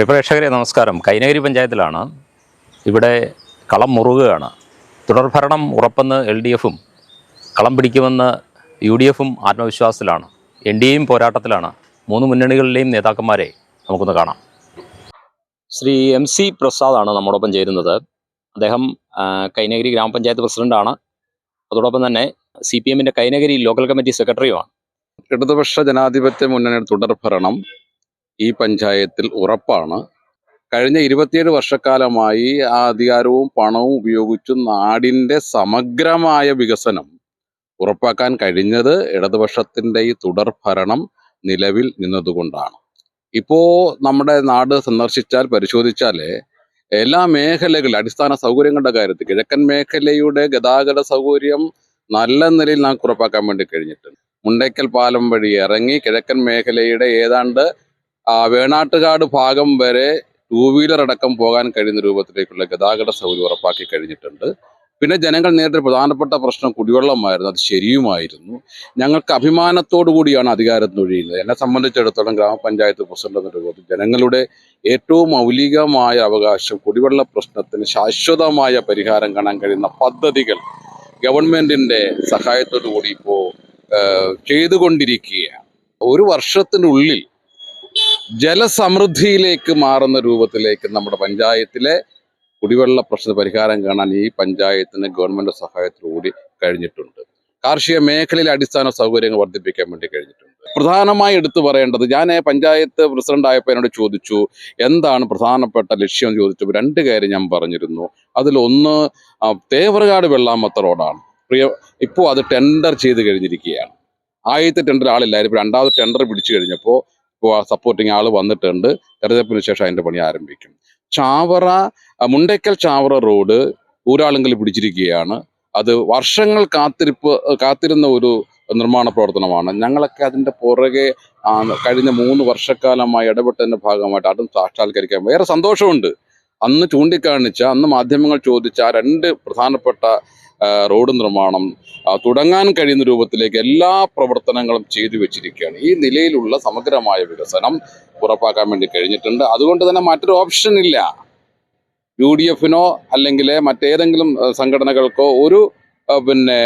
പ്രിയ പ്രേക്ഷകരെ നമസ്കാരം. കൈനഗിരി പഞ്ചായത്തിലാണ്. ഇവിടെ കളം മുറുകയാണ് തുടർഭരണം ഉറപ്പെന്ന് എൽ ഡി എഫും കളം പിടിക്കുമെന്ന് യു ഡി എഫും ആത്മവിശ്വാസത്തിലാണ്. എൻ ഡി എയും പോരാട്ടത്തിലാണ്. മൂന്ന് മുന്നണികളിലെയും നേതാക്കന്മാരെ നമുക്കൊന്ന് കാണാം. ശ്രീ എം സി പ്രസാദാണ് നമ്മോടൊപ്പം ചേരുന്നത്. അദ്ദേഹം കൈനഗിരി ഗ്രാമപഞ്ചായത്ത് പ്രസിഡന്റാണ്. അതോടൊപ്പം തന്നെ സി പി എമ്മിന്റെ കൈനഗിരി ലോക്കൽ കമ്മിറ്റി സെക്രട്ടറിയുമാണ്. ഇടതുപക്ഷ ജനാധിപത്യ മുന്നണിയുടെ തുടർഭരണം ഈ പഞ്ചായത്തിൽ ഉറപ്പാണ്. കഴിഞ്ഞ ഇരുപത്തിയേഴ് വർഷക്കാലമായി ആ അധികാരവും പണവും ഉപയോഗിച്ച് നാടിന്റെ സമഗ്രമായ വികസനം ഉറപ്പാക്കാൻ കഴിഞ്ഞത് ഇടതുപക്ഷത്തിന്റെ ഈ തുടർഭരണം നിലവിൽ നിന്നതുകൊണ്ടാണ്. ഇപ്പോൾ നമ്മുടെ നാട് സന്ദർശിച്ചാൽ പരിശോധിച്ചാൽ എല്ലാ മേഖലകളിലും അടിസ്ഥാന സൗകര്യങ്ങളുടെ കാര്യത്തിൽ കിഴക്കൻ മേഖലയുടെ ഗതാഗത സൗകര്യം നല്ല നിലയിൽ നമുക്ക് ഉറപ്പാക്കാൻ വേണ്ടി കഴിഞ്ഞിട്ടുണ്ട്. മുണ്ടയ്ക്കൽ പാലം വഴി ഇറങ്ങി കിഴക്കൻ മേഖലയുടെ ഏതാണ്ട് വേണാട്ടുകാട് ഭാഗം വരെ ടൂ വീലർ അടക്കം പോകാൻ കഴിയുന്ന രൂപത്തിലേക്കുള്ള ഗതാഗത സൗകര്യം ഉറപ്പാക്കി കഴിഞ്ഞിട്ടുണ്ട്. പിന്നെ ജനങ്ങൾ നേരിട്ട പ്രധാനപ്പെട്ട പ്രശ്നം കുടിവെള്ളമായിരുന്നു. അത് ശരിയുമായിരുന്നു. ഞങ്ങൾക്ക് അഭിമാനത്തോടു കൂടിയാണ് അധികാരത്തിന് ഒഴിയുന്നത്. എന്നെ സംബന്ധിച്ചിടത്തോളം ഗ്രാമപഞ്ചായത്ത് പ്രസിഡന്റ് എന്ന രൂപത്തിൽ ജനങ്ങളുടെ ഏറ്റവും മൗലികമായ അവകാശം കുടിവെള്ള പ്രശ്നത്തിന് ശാശ്വതമായ പരിഹാരം കാണാൻ കഴിയുന്ന പദ്ധതികൾ ഗവൺമെന്റിന്റെ സഹായത്തോടു കൂടി ഇപ്പോൾ ചെയ്തുകൊണ്ടിരിക്കുകയാണ്. ഒരു വർഷത്തിനുള്ളിൽ ജലസമൃദ്ധിയിലേക്ക് മാറുന്ന രൂപത്തിലേക്ക് നമ്മുടെ പഞ്ചായത്തിലെ കുടിവെള്ള പ്രശ്ന പരിഹാരം കാണാൻ ഈ പഞ്ചായത്തിന് ഗവൺമെന്റ് സഹായത്തോടുകൂടി കഴിഞ്ഞിട്ടുണ്ട്. കാർഷിക മേഖലയിലെ അടിസ്ഥാന സൗകര്യങ്ങൾ വർദ്ധിപ്പിക്കാൻ വേണ്ടി കഴിഞ്ഞിട്ടുണ്ട്. പ്രധാനമായി എടുത്തു പറയേണ്ടത് ഞാൻ പഞ്ചായത്ത് പ്രസിഡന്റ് ആയപ്പോൾ എന്നോട് ചോദിച്ചു എന്താണ് പ്രധാനപ്പെട്ട ലക്ഷ്യം ചോദിച്ചപ്പോൾ രണ്ട് കാര്യം ഞാൻ പറഞ്ഞിരുന്നു. അതിലൊന്ന് തേവറുകാട് വെള്ളാമത്ത റോഡാണ്. പ്രിയ ഇപ്പോൾ അത് ടെൻഡർ ചെയ്ത് കഴിഞ്ഞിരിക്കുകയാണ്. ആദ്യത്തെ ടെൻഡർ ആളില്ലായിരുന്നു. രണ്ടാമത് ടെൻഡർ പിടിച്ചു കഴിഞ്ഞപ്പോൾ സപ്പോർട്ടിങ് ആൾ വന്നിട്ടുണ്ട്. തെരഞ്ഞെടുപ്പിന് ശേഷം അതിന്റെ പണി ആരംഭിക്കും. ചാവറ മുണ്ടയ്ക്കൽ ചാവറ റോഡ് ഊരാളുങ്കൽ പിടിച്ചിരിക്കുകയാണ്. അത് വർഷങ്ങൾ കാത്തിരിപ്പ് കാത്തിരുന്ന ഒരു നിർമ്മാണ പ്രവർത്തനമാണ്. ഞങ്ങളൊക്കെ അതിന്റെ പുറകെ കഴിഞ്ഞ മൂന്ന് വർഷക്കാലമായി ഇടപെട്ടതിന്റെ ഭാഗമായിട്ട് അതും സാക്ഷാത്കരിക്കാൻ വേറെ സന്തോഷമുണ്ട്. അന്ന് ചൂണ്ടിക്കാണിച്ച അന്ന് മാധ്യമങ്ങൾ ചോദിച്ച രണ്ട് പ്രധാനപ്പെട്ട റോഡ് നിർമ്മാണം തുടങ്ങാൻ കഴിയുന്ന രൂപത്തിലേക്ക് എല്ലാ പ്രവർത്തനങ്ങളും ചെയ്തു വെച്ചിരിക്കുകയാണ്. ഈ നിലയിലുള്ള സമഗ്രമായ വികസനം ഉറപ്പാക്കാൻ വേണ്ടി കഴിഞ്ഞിട്ടുണ്ട്. അതുകൊണ്ട് തന്നെ മറ്റൊരു ഓപ്ഷൻ ഇല്ല. യു ഡി എഫിനോ അല്ലെങ്കിൽ മറ്റേതെങ്കിലും സംഘടനകൾക്കോ ഒരു പിന്നെ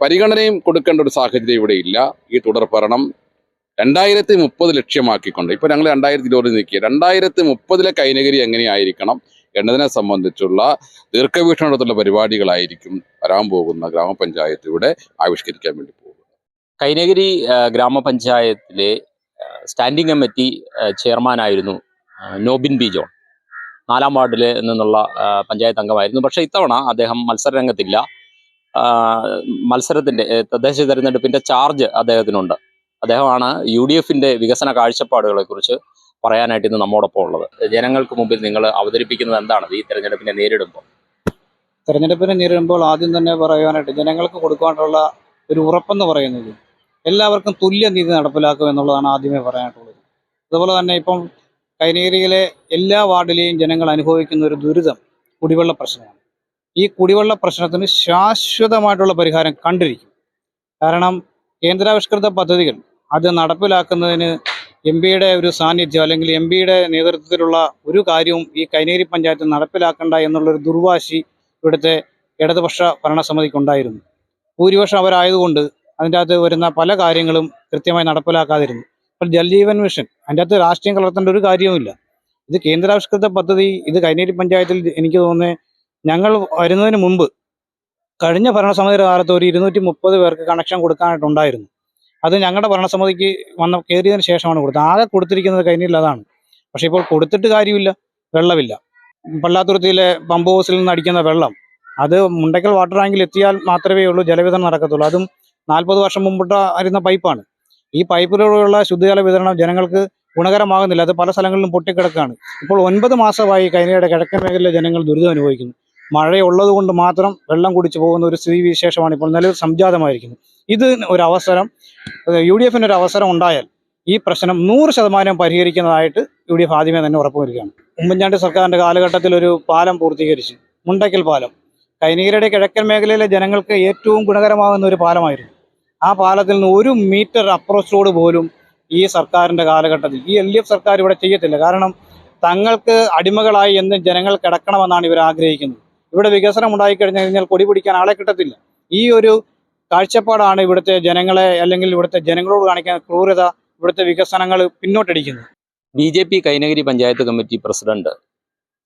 പരിഗണനയും കൊടുക്കേണ്ട ഒരു സാഹചര്യം ഇവിടെ ഇല്ല. ഈ തുടർ ഭരണം രണ്ടായിരത്തി മുപ്പത് ലക്ഷ്യമാക്കിക്കൊണ്ട് ഇപ്പോൾ ഞങ്ങൾ രണ്ടായിരത്തി ഇരുപത് നിൽക്കുക രണ്ടായിരത്തി മുപ്പതിലെ കൈനഗരി എങ്ങനെയായിരിക്കണം? എന്നതിനെ സംബന്ധിച്ചുള്ള ദീർഘവീക്ഷണത്തിലുള്ള പരിപാടികളായിരിക്കും വരാൻ പോകുന്ന ഗ്രാമപഞ്ചായത്ത് ഇവിടെ ആവിഷ്കരിക്കാൻ വേണ്ടി പോകുന്നത്. കൈനഗിരി ഗ്രാമപഞ്ചായത്തിലെ സ്റ്റാൻഡിംഗ് കമ്മിറ്റി ചെയർമാനായിരുന്നു നോബിൻ ബി ജോൺ. നാലാം വാർഡിൽ നിന്നുള്ള പഞ്ചായത്ത് അംഗമായിരുന്നു. പക്ഷേ ഇത്തവണ അദ്ദേഹം മത്സരരംഗത്തില്ല. മത്സരത്തിന്റെ തദ്ദേശ തെരഞ്ഞെടുപ്പിന്റെ ചാർജ് അദ്ദേഹത്തിനുണ്ട്. അദ്ദേഹമാണ് യു ഡി എഫിന്റെ വികസന കാഴ്ചപ്പാടുകളെ കുറിച്ച് പറയാനായിട്ട് ഇന്ന് നമ്മോടൊപ്പം ഉള്ളത്. ജനങ്ങൾക്ക് മുമ്പിൽ നിങ്ങൾ അവതരിപ്പിക്കുന്നത് എന്താണ് ഈ തെരഞ്ഞെടുപ്പിനെ നേരിടുമ്പോൾ? തെരഞ്ഞെടുപ്പിനെ നേരിടുമ്പോൾ ആദ്യം തന്നെ പറയാനായിട്ട് ജനങ്ങൾക്ക് കൊടുക്കാനുള്ള ഒരു ഉറപ്പെന്ന് പറയുന്നത് എല്ലാവർക്കും തുല്യ നീതി നടപ്പിലാക്കും എന്നുള്ളതാണ് ആദ്യമേ പറയാനായിട്ടുള്ളത്. അതുപോലെ തന്നെ ഇപ്പം കൈനേരിയിലെ എല്ലാ വാർഡിലെയും ജനങ്ങൾ അനുഭവിക്കുന്ന ഒരു ദുരിതം കുടിവെള്ള പ്രശ്നമാണ്. ഈ കുടിവെള്ള പ്രശ്നത്തിന് ശാശ്വതമായിട്ടുള്ള പരിഹാരം കണ്ടിരിക്കും. കാരണം കേന്ദ്രാവിഷ്കൃത പദ്ധതികൾ അത് നടപ്പിലാക്കുന്നതിന് എം പിയുടെ ഒരു സാന്നിധ്യം അല്ലെങ്കിൽ എം പിയുടെ നേതൃത്വത്തിലുള്ള ഒരു കാര്യവും ഈ കൈനേരി പഞ്ചായത്ത് നടപ്പിലാക്കണ്ട എന്നുള്ളൊരു ദുർവാശി ഇവിടുത്തെ ഇടതുപക്ഷ ഭരണസമിതിക്കുണ്ടായിരുന്നു ഭൂരിപക്ഷം അവരായതുകൊണ്ട് അതിന്റെ അകത്ത് വരുന്ന പല കാര്യങ്ങളും കൃത്യമായി നടപ്പിലാക്കാതിരുന്നു. ഇപ്പോൾ ജൽജീവൻ മിഷൻ അതിന്റെ അകത്ത് രാഷ്ട്രീയം കലർത്തേണ്ട ഒരു കാര്യവുമില്ല. ഇത് കേന്ദ്രാവിഷ്കൃത പദ്ധതി ഇത് കൈനേരി പഞ്ചായത്തിൽ എനിക്ക് തോന്നുന്നത് ഞങ്ങൾ വരുന്നതിന് മുമ്പ് കഴിഞ്ഞ ഭരണസമിതിയുടെ കാലത്ത് ഒരു ഇരുന്നൂറ്റി മുപ്പത് പേർക്ക് കണക്ഷൻ കൊടുക്കാനായിട്ടുണ്ടായിരുന്നു. അത് ഞങ്ങളുടെ ഭരണസമിതിക്ക് വന്ന കയറിയതിന് ശേഷമാണ് കൊടുത്തത്. ആകെ കൊടുത്തിരിക്കുന്നത് കഴിഞ്ഞില്ല അതാണ്. പക്ഷെ ഇപ്പോൾ കൊടുത്തിട്ട് കാര്യമില്ല വെള്ളമില്ല. പള്ളാത്തുരുത്തിയിലെ പമ്പ് ഹൗസിൽ നിന്ന് അടിക്കുന്ന വെള്ളം അത് മുണ്ടക്കൽ വാട്ടർ ടാങ്കിൽ എത്തിയാൽ മാത്രമേ ഉള്ളൂ ജലവിതരണം നടക്കത്തുള്ളൂ. അതും നാൽപ്പത് വർഷം മുമ്പിട്ട് അരുന്ന പൈപ്പാണ്. ഈ പൈപ്പിലൂടെയുള്ള ശുദ്ധജല വിതരണം ജനങ്ങൾക്ക് ഗുണകരമാകുന്നില്ല. അത് പല സ്ഥലങ്ങളിലും പൊട്ടിക്കിടക്കുകയാണ് ഇപ്പോൾ ഒൻപത് മാസമായി കൈനയുടെ കിഴക്കൻ മേഖലയിലെ ജനങ്ങൾ ദുരിതം അനുഭവിക്കുന്നു. മഴയുള്ളത് കൊണ്ട് മാത്രം വെള്ളം കുടിച്ചു പോകുന്ന ഒരു സ്ഥിതി വിശേഷമാണ് ഇപ്പോൾ നിലവിൽ സംജാതമായിരിക്കുന്നത്. ഇത് ഒരു അവസരം യു ഡി എഫിന് ഒരു അവസരം ഉണ്ടായാൽ ഈ പ്രശ്നം നൂറ് ശതമാനം പരിഹരിക്കുന്നതായിട്ട് യു ഡി എഫ് ആദ്യമേ തന്നെ ഉറപ്പുവരികയാണ് ഉമ്മൻചാണ്ടി സർക്കാരിന്റെ കാലഘട്ടത്തിൽ ഒരു പാലം പൂർത്തീകരിച്ചു. മുണ്ടയ്ക്കൽ പാലം. കൈനീരയുടെ കിഴക്കൻ മേഖലയിലെ ജനങ്ങൾക്ക് ഏറ്റവും ഗുണകരമാകുന്ന ഒരു പാലമായിരുന്നു. ആ പാലത്തിൽ നിന്ന് ഒരു മീറ്റർ അപ്രോച്ച് റോഡ് പോലും ഈ സർക്കാരിന്റെ കാലഘട്ടത്തിൽ ഈ എൽ ഡി എഫ് സർക്കാർ ഇവിടെ ചെയ്യത്തില്ല. കാരണം തങ്ങൾക്ക് അടിമകളായി എന്ന് ജനങ്ങൾ കിടക്കണമെന്നാണ് ഇവർ ആഗ്രഹിക്കുന്നത്. ഇവിടെ വികസനം ഉണ്ടായിക്കഴിഞ്ഞു കഴിഞ്ഞാൽ കൊടി പിടിക്കാൻ ആളെ കിട്ടത്തില്ല. ഈ ഒരു കാഴ്ചപ്പാടാണ് ഇവിടുത്തെ ജനങ്ങളെ അല്ലെങ്കിൽ ഇവിടുത്തെ ജനങ്ങളോട് കാണിക്കുന്ന ക്രൂരത ഇവിടുത്തെ വികസനങ്ങൾ പിന്നോട്ടടിക്കുന്നത്. B J P Kainakary panchayat committee president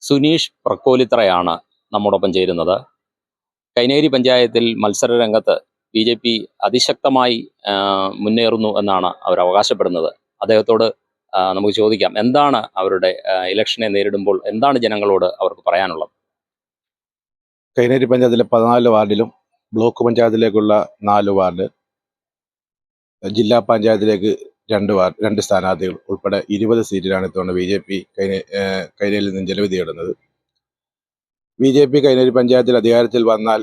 Suneesh പ്രക്കോലിത്രയാണ് നമ്മോടൊപ്പം ചേരുന്നത്. കൈനഗിരി പഞ്ചായത്തിൽ മത്സര രംഗത്ത് ബി ജെ പി അതിശക്തമായി മുന്നേറുന്നു എന്നാണ് അവർ അവകാശപ്പെടുന്നത്. അദ്ദേഹത്തോട് നമുക്ക് ചോദിക്കാം എന്താണ് അവരുടെ ഇലക്ഷനെ നേരിടുമ്പോൾ എന്താണ് ജനങ്ങളോട് അവർക്ക് പറയാനുള്ളത്? കൈനേരി പഞ്ചായത്തിലെ പതിനാല് വാർഡിലും ബ്ലോക്ക് പഞ്ചായത്തിലേക്കുള്ള നാല് വാർഡ് ജില്ലാ പഞ്ചായത്തിലേക്ക് രണ്ട് വാർഡ് രണ്ട് സ്ഥാനാർത്ഥികൾ ഉൾപ്പെടെ ഇരുപത് സീറ്റിലാണ് ഇത്തവണ ബി ജെ പി കൈനയിൽ നിന്ന് ജനവിധി നേടുന്നത്. ബി ജെ പി കൈനേരി പഞ്ചായത്തിൽ അധികാരത്തിൽ വന്നാൽ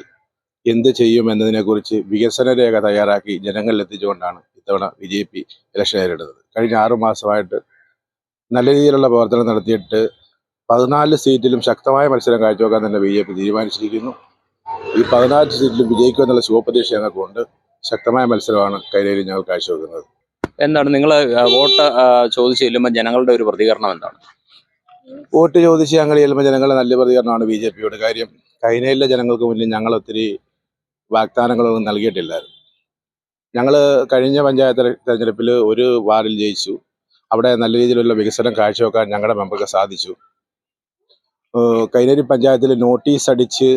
എന്ത് ചെയ്യും എന്നതിനെക്കുറിച്ച് വികസന രേഖ തയ്യാറാക്കി ജനങ്ങളിൽ എത്തിച്ചുകൊണ്ടാണ് ഇത്തവണ ബി ജെ പി ഇലക്ഷൻ നേരിടുന്നത്. കഴിഞ്ഞ ആറു മാസമായിട്ട് നല്ല രീതിയിലുള്ള പ്രവർത്തനം നടത്തിയിട്ട് പതിനാല് സീറ്റിലും ശക്തമായ മത്സരം കാഴ്ചവെക്കാൻ തന്നെ ബി ജെ പി തീരുമാനിച്ചിരിക്കുന്നു. ഈ പതിനാറ്റ് സീറ്റിലും വിജയിക്കുമെന്നുള്ള ശുഭപ്രതീക്ഷ ഞങ്ങൾക്കുണ്ട്. ശക്തമായ മത്സരമാണ് കൈരയിൽ ഞങ്ങൾ കാഴ്ചവെക്കുന്നത്. എന്താണ് നിങ്ങൾ വോട്ട് ചോദിച്ചു ചെല്ലുമ്പോൾ ജനങ്ങളുടെ ഒരു പ്രതികരണം എന്താണ്? വോട്ട് ചോദിച്ച് ഞങ്ങൾ ചെല്ലുമ്പോൾ ജനങ്ങളുടെ നല്ല പ്രതികരണമാണ് ബി ജെ പിയോട് കാര്യം. കൈനയിലെ ജനങ്ങൾക്ക് മുന്നിൽ ഞങ്ങൾ ഒത്തിരി വാഗ്ദാനങ്ങളൊന്നും നൽകിയിട്ടില്ലായിരുന്നു. ഞങ്ങൾ കഴിഞ്ഞ പഞ്ചായത്ത് തെരഞ്ഞെടുപ്പിൽ ഒരു വാർഡിൽ ജയിച്ചു. അവിടെ നല്ല രീതിയിലുള്ള വികസനം കാഴ്ചവെക്കാൻ ഞങ്ങളുടെ മെമ്പർക്ക് സാധിച്ചു. കൈനേരി പഞ്ചായത്തിൽ നോട്ടീസ് അടിച്ച്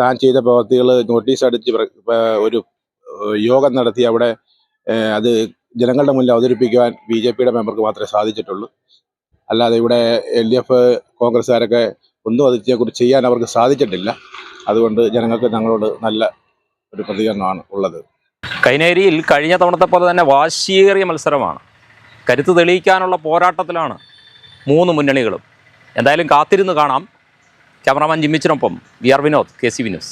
താൻ ചെയ്ത പ്രവർത്തികൾ നോട്ടീസ് അടിച്ച് ഒരു യോഗം നടത്തി അവിടെ അത് ജനങ്ങളുടെ മുന്നിൽ അവതരിപ്പിക്കുവാൻ ബി ജെ പിയുടെ മെമ്പർക്ക് മാത്രമേ സാധിച്ചിട്ടുള്ളൂ. അല്ലാതെ ഇവിടെ എൽ ഡി എഫ് കോൺഗ്രസ്സുകാരൊക്കെ ഒന്നും അതിനെക്കുറിച്ച് ചെയ്യാൻ അവർക്ക് സാധിച്ചിട്ടില്ല. അതുകൊണ്ട് ജനങ്ങൾക്ക് ഞങ്ങളോട് നല്ല ഒരു പ്രതികരണമാണ് ഉള്ളത്. കൈനേരിയിൽ കഴിഞ്ഞ തവണത്തെ പോലെ തന്നെ വാശിയേറിയ മത്സരമാണ്. കരുത്ത് തെളിയിക്കാനുള്ള പോരാട്ടത്തിലാണ് മൂന്ന് മുന്നണികളും. എന്തായാലും കാത്തിരുന്ന് കാണാം. Cameraman ജിമ്മിച്ചിനൊപ്പം V R Vinod K C Vinos